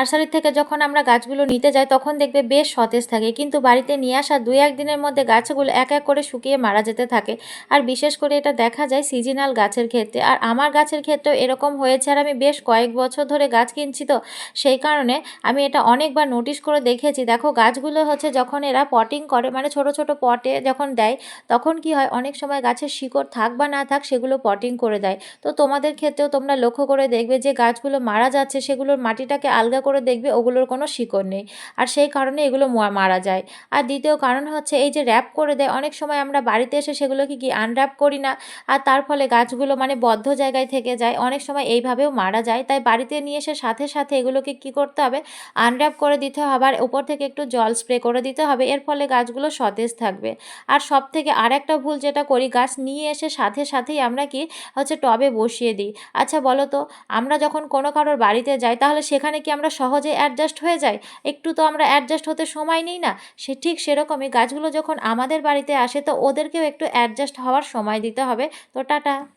Nursery থেকে যখন আমরা গাছগুলো নিতে যাই, তখন দেখবে বেশ সতেজ থাকে। কিন্তু বাড়িতে নিয়ে আসা দুই একদিনের মধ্যে গাছগুলো এক এক করে শুকিয়ে মারা যেতে থাকে। আর বিশেষ করে এটা দেখা যায় সিজনাল গাছের ক্ষেত্রে। আর আমার গাছের ক্ষেত্রেও এরকম হয়েছে আর আমি বেশ কয়েক বছর ধরে গাছ কিনছি তো, সেই কারণে আমি এটা অনেকবার নোটিশ করে দেখেছি। দেখো, গাছগুলো হচ্ছে যখন এরা পটিং করে মানে ছোট ছোট পটে যখন দেয়, তখন কি হয়, অনেক সময় গাছের শিকড় থাক বা না থাক সেগুলো পটিং করে দেয়। তো তোমাদের ক্ষেত্রেও তোমরা লক্ষ্য করে দেখবে যে গাছগুলো মারা যাচ্ছে, সেগুলোর মাটিটাকে আলগা করে দেখবে ওগুলোর কোনো শিকড় নেই। আর সেই কারণে এগুলো মারা যায়। আর দ্বিতীয় কারণ হচ্ছে এই যে র্যাপ করে দেয়, অনেক সময় আমরা বাড়িতে এসে সেগুলোকে কি আনর্যাপ করি না? আর তার ফলে গাছগুলো মানে বদ্ধ জায়গায় থেকে যায়। অনেক সময় এইভাবেও মারা যায়। তাই বাড়িতে নিয়ে এসে সাথে সাথে এগুলোকে কি করতে হবে? আনর্যাপ করে দিতে হবে। আর উপর থেকে একটু জল স্প্রে করে দিতে হবে। এর ফলে গাছগুলো সতেজ থাকবে। আর সব থেকে আর একটা ভুল যেটা করি, গাছ নিয়ে এসে সাথে সাথেই আমরা কি হচ্ছে টবে বসিয়ে দিই। আচ্ছা বলো তো, আমরা যখন কোনো কারোর বাড়িতে যাই, তাহলে সেখানে কি আমরা সহজে অ্যাডজাস্ট হয়ে যাই একটু তো আমরা অ্যাডজাস্ট হতে সময় নিই না। সে ঠিক সেরকমই গাছগুলো যখন আমাদের বাড়িতে আসে তো ওদেরকেও একটু অ্যাডজাস্ট হওয়ার সময় দিতে হবে। তো টাটা।